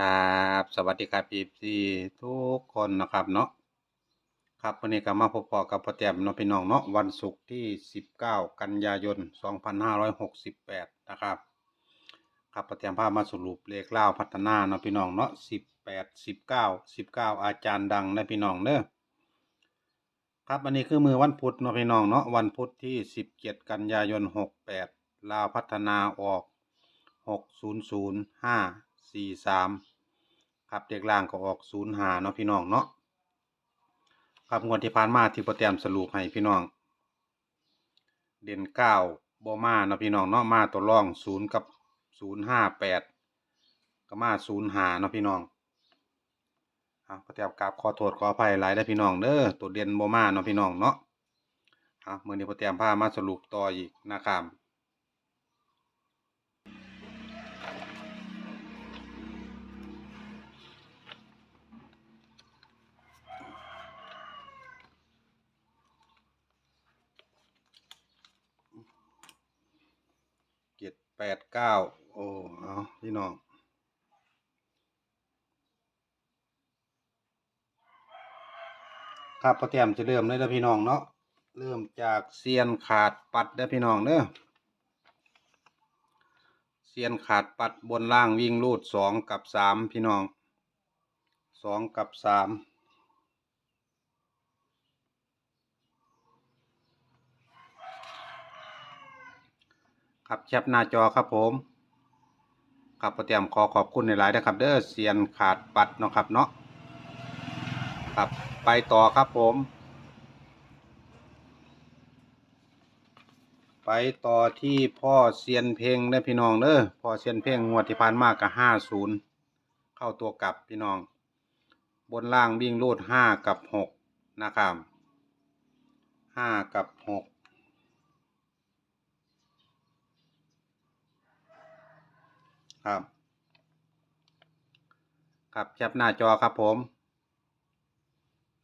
ครับสวัสดีครับพีซีทุกคนนะครับเนาะครับวันนี้ก็มาพบปอกับพ่อแต้มเนาะพี่น้องเนาะวันศุกร์ที่ 19 กันยายน 2568 นะครับครับพ่อแต้มพามาสรุปเลขเล่าพัฒนาเนาะพี่น้องเนาะ18 19 19 อาจารย์ดังนะพี่น้องเด้อครับอันนี้คือมือวันพุธเนาะพี่น้องเนาะวันพุธที่ 17 กันยายน 68ลาวพัฒนาออก 600 543ครับเด็กล่างก็ออก0 5เนาะพี่น้องเนาะครับงวดที่ผ่านมาที่โปรแกรมสรุปให้พี่น้อง เด่น9บ่มาเนาะพี่น้องเนาะมาตัวร่อง0กับ058ก็มา0 5เนาะพี่น้องครับโปรแกรมกราบขอโทษขออภัยหลายได้พี่น้องเด้อตัวเด่นบมาเนาะพี่น้องเนาะครับมื้อนี้โปรแกรมพามาสรุปต่ออีกนะครับ แปดเก้าโอ้เอาพี่น้องครับพอเตรียมจะเริ่มเลยนะพี่น้องเนาะเริ่มจากเซียนขาดปัดเด้อพี่น้องเด้อเซียนขาดปัดบนล่างวิ่งรูดสองกับสามพี่น้องสองกับสาม ครับแคปหน้าจอครับผม ครับพอเตรียมขอขอบคุณในหลายๆนะครับ เด้อเซียนขาดปัดเนาะครับเนาะครับไปต่อครับผม ไปต่อที่พ่อเซียนเพลงเด้อพี่น้องเด้อพ่อเซียนเพลงงวดที่ผ่านมากับห้าศูนย์เข้าตัวกลับพี่น้อง บนล่างวิ่งรูดห้ากับหกนะครับห้ากับหก ครับ ครับแคปหน้าจอครับผม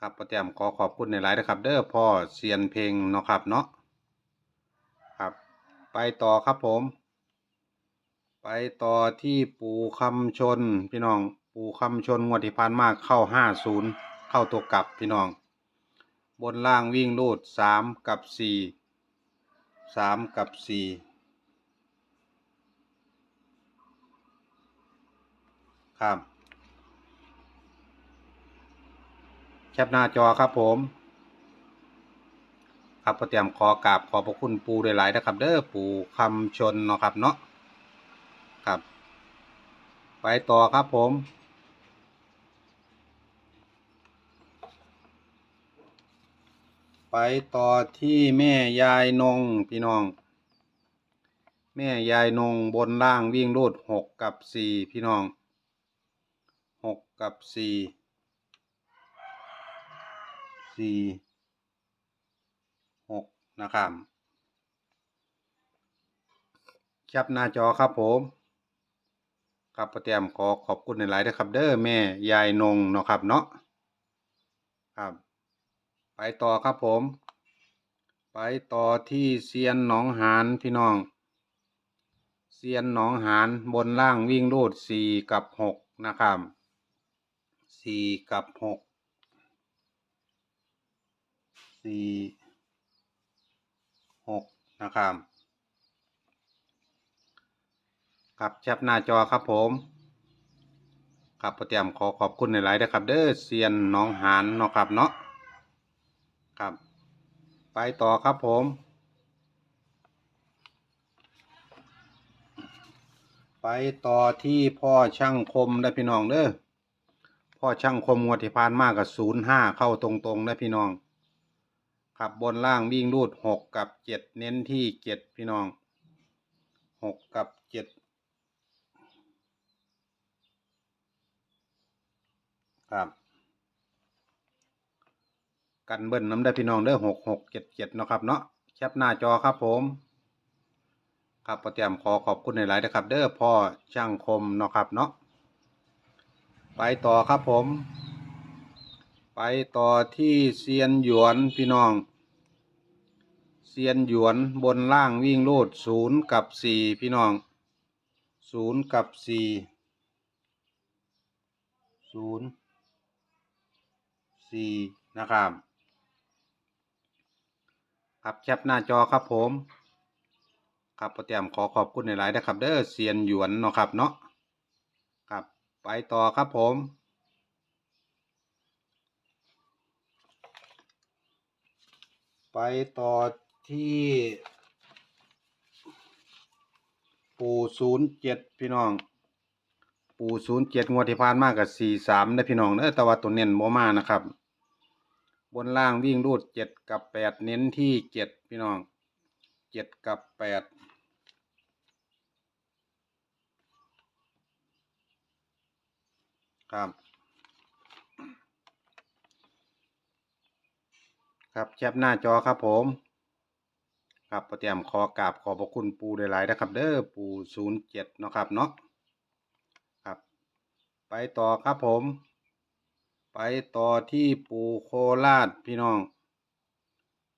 ครับประเตรียมขอขอบคุณในหลายนะครับ เด้อพ่อเซียนเพลงเนาะครับเนาะครับ ไปต่อครับผม ไปต่อที่ปูคำชนพี่น้อง ปูคำชนงวดที่ผ่านมาเข้าห้าศูนย์เข้าตัวกลับพี่น้อง บนล่างวิ่งรูดสามกับสี่สามกับสี่ ครับ แคปหน้าจอครับผม ครับก็เตรียมขอกราบขอบพระคุณปูหลายๆนะครับ เด้อปูคำชนเนาะครับเนาะครับ ไปต่อครับผมไปต่อที่แม่ยายนงพี่น้อง แม่ยายนงบนล่างวิ่งรูดหกกับสี่พี่น้อง กับสี่สี่หกนะครับแคปหน้าจอครับผมครับประเตรียมขอขอบคุณในหลายนะครับ เด้อแม่ยายนงเนาะครับเนาะครับ ไปต่อครับผม ไปต่อที่เซียนหนองหานพี่น้องเซียนหนองหานบนล่างวิ่งรูดสี่กับหกนะครับ สี่กับหกสี่หกนะครับครับแคปหน้าจอครับผมครับประเตรียมขอขอบคุณในหลายๆนะครับ เด้อเซียนหนองหานเนาะครับเนาะครับ ไปต่อครับผมไปต่อที่พ่อช่างคมได้พี่น้องเด้อ พ่อช่างคมงวดที่ผ่านมากกับศูนย์ห้าเข้าตรงๆได้พี่น้อง ขับบนล่างวิ่งรูดหกกับเจ็ดเน้นที่เจ็ดพี่น้องหกกับเจ็ดครับ กันเบิ้ลน้ำได้พี่น้องเด้อหกหกเจ็ดเจ็ดเนาะครับเนาะแคปหน้าจอครับผมครับประเตรียมขอขอบคุณในหลายๆนะครับ เด้อพ่อช่างคมเนาะครับเนาะ ไปต่อครับผม ไปต่อที่เซียนหยวนพี่น้อง เซียนหยวนบนล่างวิ่งรูดศูนย์กับสี่พี่น้องศูนย์กับสี่ศูนย์สี่นะครับ ครับแคปหน้าจอครับผม ครับประเตรียมขอขอบคุณในหลายๆนะครับ เด้อเซียนหยวนเนาะครับเนาะ ไปต่อครับผมไปต่อที่ ปูศูนย์เจ็ดพี่น้อง ปูศูนย์เจ็ดงวดที่ผ่านมากกับสี่สามนะพี่น้องเด้อแต่ว่าตัวเน้นโมมานะครับ บนล่างวิ่งรูดเจ็ดกับแปดเน้นที่เจ็ดพี่น้องเจ็ดกับแปด ครับ ครับแคปหน้าจอครับผม ครับประเตรียมขอกราบขอบพระคุณปูหลายๆนะครับ เด้อปูศูนย์เจ็ดเนาะครับเนาะครับ ไปต่อครับผม ไปต่อที่ปูโคราชพี่น้อง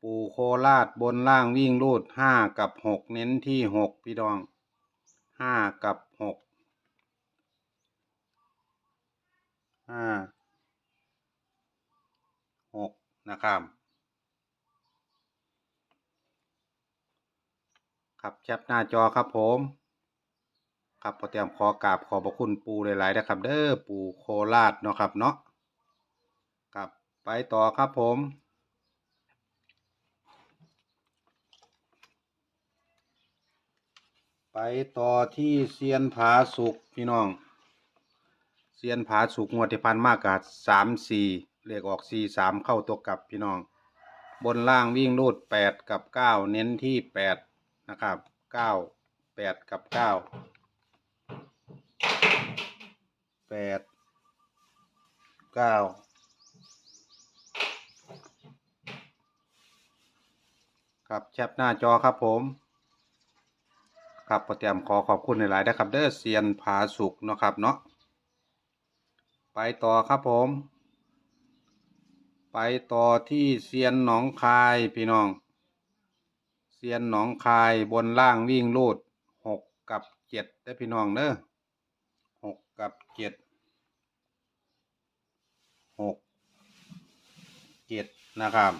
ปูโคราชบนล่างวิ่งรูดห้ากับหกเน้นที่หกพี่น้องห้ากับหก ห้าหกนะครับครับแคปหน้าจอครับผมครับพอเตรียมขอกราบขอบพระคุณปูหลายๆนะครับ เด้อปูโคราชเนาะครับเนาะครับไปต่อครับผมไปต่อที่เซียนผาสุกพี่น้อง เซียนผาสุกงวดที่พันมากกับสามสี่เลขออกสี่สามเข้าตัวกลับพี่น้อง บนล่างวิ่งรูดแปดกับเก้าเน้นที่แปดนะครับเก้าแปดกับเก้าแปดเก้าครับแคปหน้าจอครับผมครับประเตรียมขอขอบคุณหลายๆนะครับ เด้อเซียนผาสุกเนาะครับเนาะ ไปต่อครับผม ไปต่อที่เซียนหนองคายพี่น้อง เซียนหนองคายบนล่างวิ่งลูดหกกับเจ็ดได้พี่น้องเด้อหกกับเจ็ดหกเจ็ดนะครับ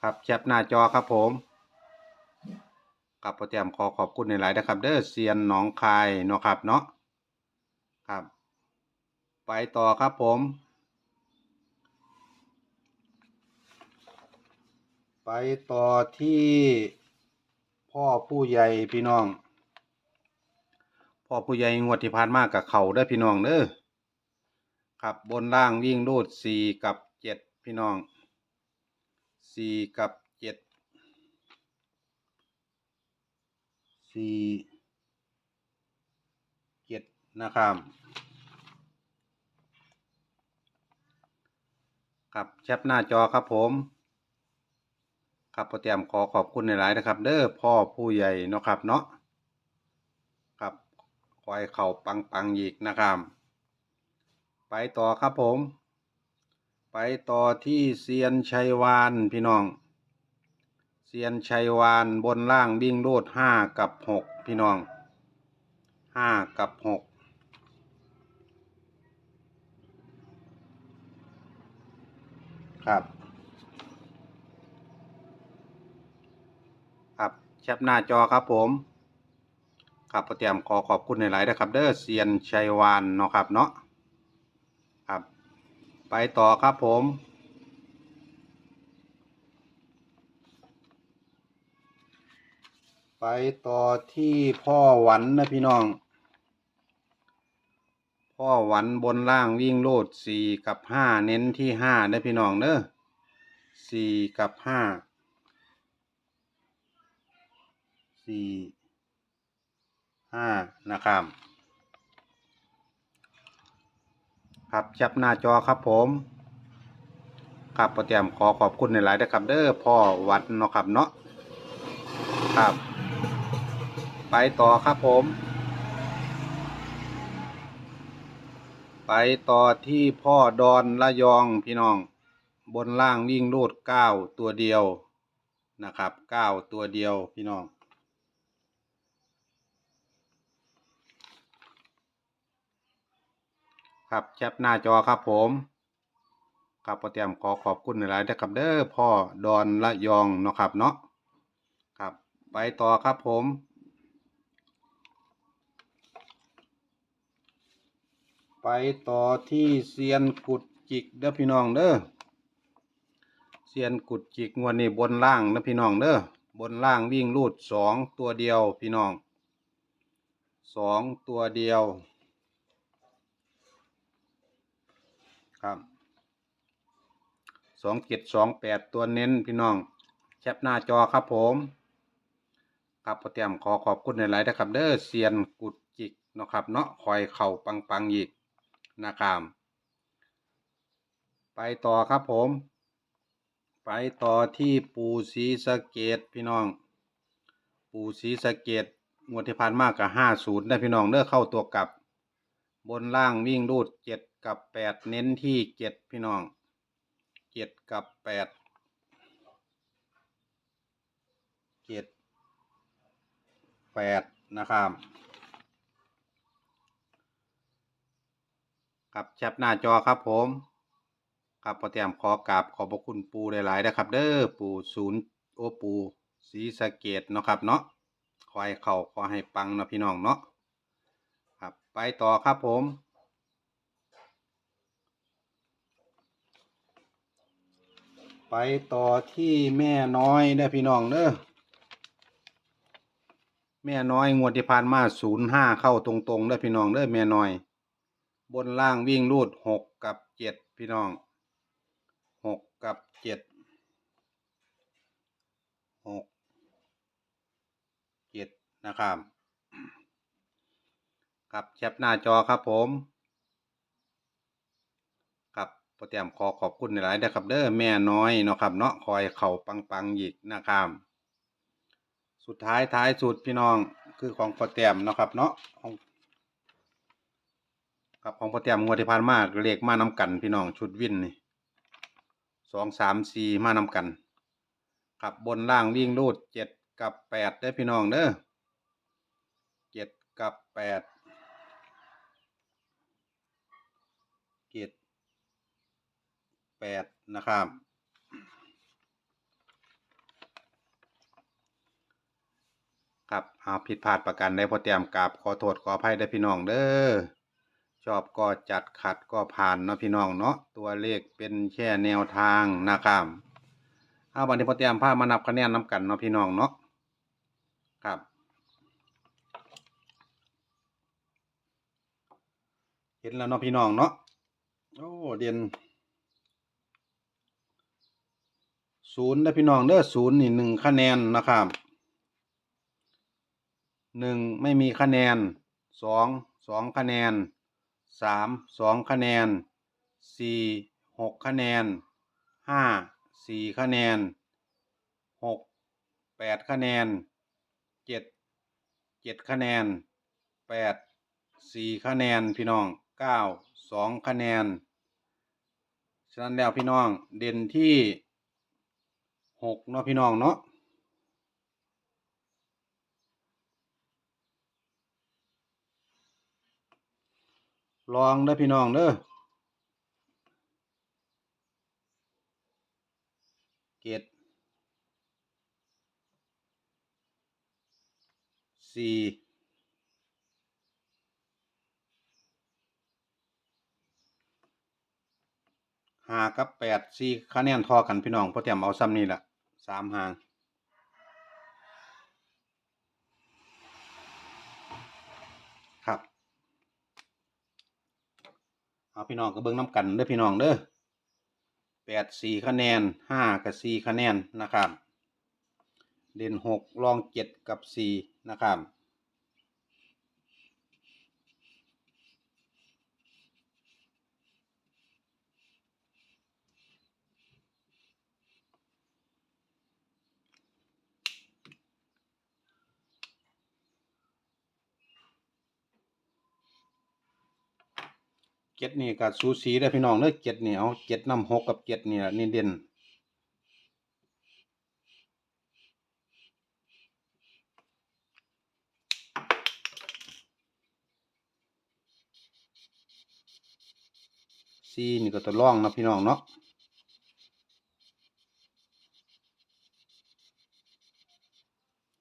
ครับแคปหน้าจอครับผมครับโปรแกรมขอขอบคุณในหลายนะครับ เด้อเซียนหนองคายเนาะครับเนาะ ครับ ไปต่อครับผม ไปต่อที่พ่อผู้ใหญ่พี่น้อง พ่อผู้ใหญ่งวดที่ผ่านมากกับเขาได้พี่น้องเด้อครับ บนล่างวิ่งรูดสี่กับเจ็ดพี่น้องสี่กับเจ็ดสี่ นะครับครับแชปหน้าจอครับผม ครับโปรแกรมขอขอบคุณในหลายๆนะครับ เด้อพ่อผู้ใหญ่เนาะครับเนาะครับคอยเข่าปังปังอีกนะครับ ไปต่อครับผม ไปต่อที่เซียนชัยวานพี่น้องเซียนชัยวานบนล่างวิ่งโลดห้ากับหกพี่น้องห้ากับหก ครับ ครับแคปหน้าจอครับผม ครับปรแกรมขอขอบคุณในหลายนะครับ เด้อเซียนชัยวานเนาะครับเนาะครับ ไปต่อครับผมไปต่อที่พ่อหวันนะพี่น้อง พ่อหวันบนล่างวิ่งโลดสี่กับห้าเน้นที่ห้านะพี่น้องเนอะสี่กับห้าสี่ห้านะครับครับแคปหน้าจอครับผมครับโปรแกรมขอขอบคุณในหลายนะครับเด้อพ่อวัดเนาะครับเนาะครับ ไปต่อครับผม ไปต่อที่พ่อดอนละยองพี่น้อง บนล่างวิ่งรูดเก้าตัวเดียวนะครับเก้าตัวเดียวพี่น้อง ครับแคปหน้าจอครับผมครับพอเตรียมขอขอบคุณหลายๆนะครับเด้อพ่อดอนละยองเนาะครับเนาะครับไปต่อครับผม ไปต่อที่เซียนกุดจิกเด้อพี่น้องเด้อเซียนกุดจิกงวดนี้บนล่างเด้อพี่น้องเด้อบนล่างวิ่งรูดสองตัวเดียวพี่น้องสองตัวเดียว ครับสองเจ็ดสองแปดตัวเน้นพี่น้อง แคปหน้าจอครับผมครับพอเตรียมขอขอบคุณหลายๆนะครับ เด้อเซียนกุดจิกเนาะครับเนาะคอยเข่าปังปังๆอีก นะครับไปต่อครับผม ไปต่อที่ปูสีสะเกตพี่น้อง ปูสีสะเกตงวดที่ผ่านมากกับห้าศูนย์ได้พี่น้องเด้อกเข้าตัวกลับ บนล่างวิ่งรูดเจ็ดกับแปดเน้นที่เจ็ดพี่น้องเจ็ดกับแปดเจ็ดแปดนะครับ ครับแคปหน้าจอครับผมครับพอเตรียมขอกราบขอบพระคุณปูหลายๆนะครับ เด้อปูศูนย์โอปูสีสะเกตเนาะครับเนาะขอให้เข่าขอให้ปังนะพี่น้องเนาะครับไปต่อครับผมไปต่อที่แม่น้อยเด้พี่น้องเด้อแม่น้อยงวดที่ผ่านมาศูนย์ห้าเข้าตรงๆเด้พี่น้องเด้อแม่น้อย บนล่างวิ่งรูดหกกับเจ็ดพี่น้องหกกับเจ็ดหกเจ็ดนะครับครับแคปหน้าจอครับผมครับโปรแกรมขอขอบคุณหลายๆนะครับเด้อแม่น้อยเนาะครับเนาะคอยเข่าปังๆอีกนะครับสุดท้ายท้ายสุดพี่น้องคือของโปรแกรมเนาะครับเนาะ ครับของโปรแกรมงวดที่ผ่านมาเลขมานำกัน พี่น้องชุดวินนี่สองสามสี่มานำกัน ครับบนล่างวิ่งรูดเจ็ดกับแปดได้พี่น้องเด้อเจ็ดกับแปดเจ็ดแปดนะครับครับอาผิดพลาดประกันได้พอเตรียมกราบขอโทษขออภัยได้พี่น้องเด้อ ชอบก็จัดขัดก็ผ่านเนาะพี่น้องเนาะตัวเลขเป็นแค่แนวทางนะครับเอาวันนี้พอเตรียมพามานับคะแนนน้ำกันเนาะพี่น้องเนาะครับเห็นแล้วเนาะพี่น้องเนาะโอ้เด่นศูนย์ได้อพี่น้องเด้อศูนย์นี่หนึ่งคะแนนนะครับหนึ่งไม่มีคะแนนสองสองคะแนน สามสองคะแนนสี่หกคะแนนห้าสี่คะแนนหกแปดคะแนนเจ็ดเจ็ดคะแนนแปดสี่คะแนนพี่น้องเก้าสองคะแนน ฉะนั้นแล้วพี่น้องเด่นที่หกเนาะพี่น้องเนาะ ลองเด้อพี่น้องเด้อเกตสี่ห้ากับแปดสี่คะแนนทอกันพี่น้องเพราะเตรียมเอาซ้ำนี่แหละสามหาง ครับ เอาพี่น้องก็เบิ้งน้ำกันเด้อพี่น้องเด้อแปดสี่คะแนนห้ากับสี่คะแนนนะครับ เด่นหกรองเจ็ดกับสี่นะครับ เจ็ดนี่กับสูสีได้พี่น้องเด้อเจ็ดนี่เอาเจ็ดน้ำหกกับเจ็ดนี่ล่ะนี่เด่นซีนี่ก็ตัวร่องนะพี่น้องเนาะ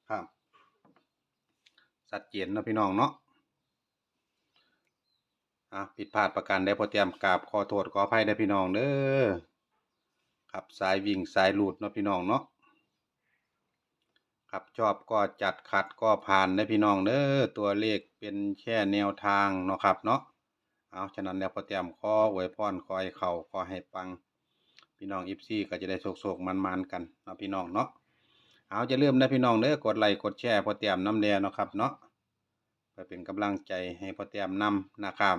ครับสัดเจนเนะพี่น้องเนาะ อะผิดพลาดประการใดพอเตรียมกราบขอโทษขออภัยได้พี่น้องเด้อครับสายวิ่งสายหลุดเนาะพี่น้องเนาะครับชอบก็จัดขัดก็ผ่านได้พี่น้องเด้อตัวเลขเป็นแค่แนวทางเนาะครับเนาะเอาฉะนั้นแล้วพอเตรียมขอไว้พรขอให้เขาขอให้ปัง พี่น้องอิฟซี่ก็จะได้โศกๆมันๆกันเนาะพี่น้องเนาะเอาจะเริ่าลืมนะพี่น้องเด้อกดไลค์กดแชร์พอเตรียมน้ำแดงเนาะครับเนาะเพื่อเป็นกำลังใจให้พอเตรียมนำนะครับ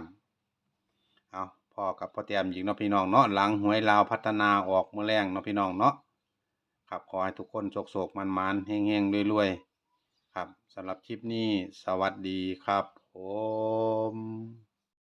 พอกับพ่อเตรียมยิงเนาะพี่น้องเนาะหลังหวยลาวพัฒนาออกเมื่อแรงเนาะพี่น้องเนาะครับขอให้ทุกคนโศกๆมันๆเฮงๆรวยๆ ครับสำหรับคลิปนี้สวัสดีครับผม